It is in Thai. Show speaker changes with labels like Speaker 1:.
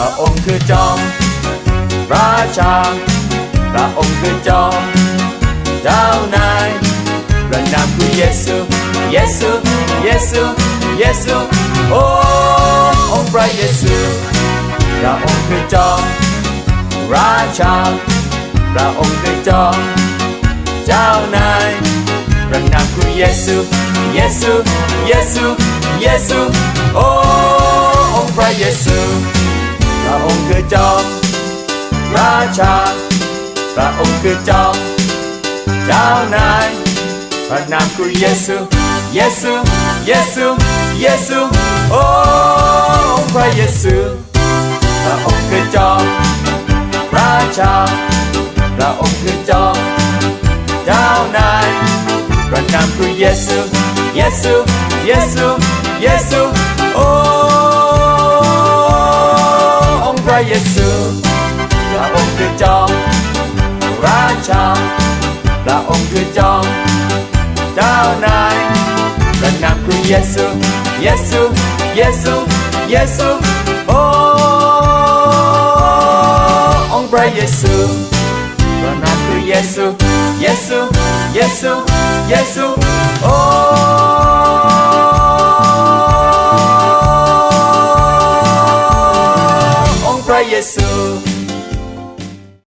Speaker 1: พระองค์คือจอมราชา พระองค์คือจอมเจ้านายพระนามคือเยซู เยซู เยซู เยซู โอ้องค์พระเยซู พระองค์คือจอมราชา พระองค์คือจอมเจ้านายพระนามคือเยซู เยซู เยซู เยซู โอ้องค์พระเยซู คือจอมราชา พระองค์คือจอมเจ้านายพระนามคือเยซู เยซู เยซู เยซู โอ้พระเยซู พระองค์คือจอมราชา พระองค์คือจอมเจ้านายพระนามคือเยซู เยซู เยซู เยซู ระเยซูพระองค์คือจอมราชาพระองค์คือจอมเจ้านายพระนามคือเยซูเยซูเยซูเยซูโอ้องค์พระเยซูพระนามคือเยซูเยซูเยซูเยซู prayer, so.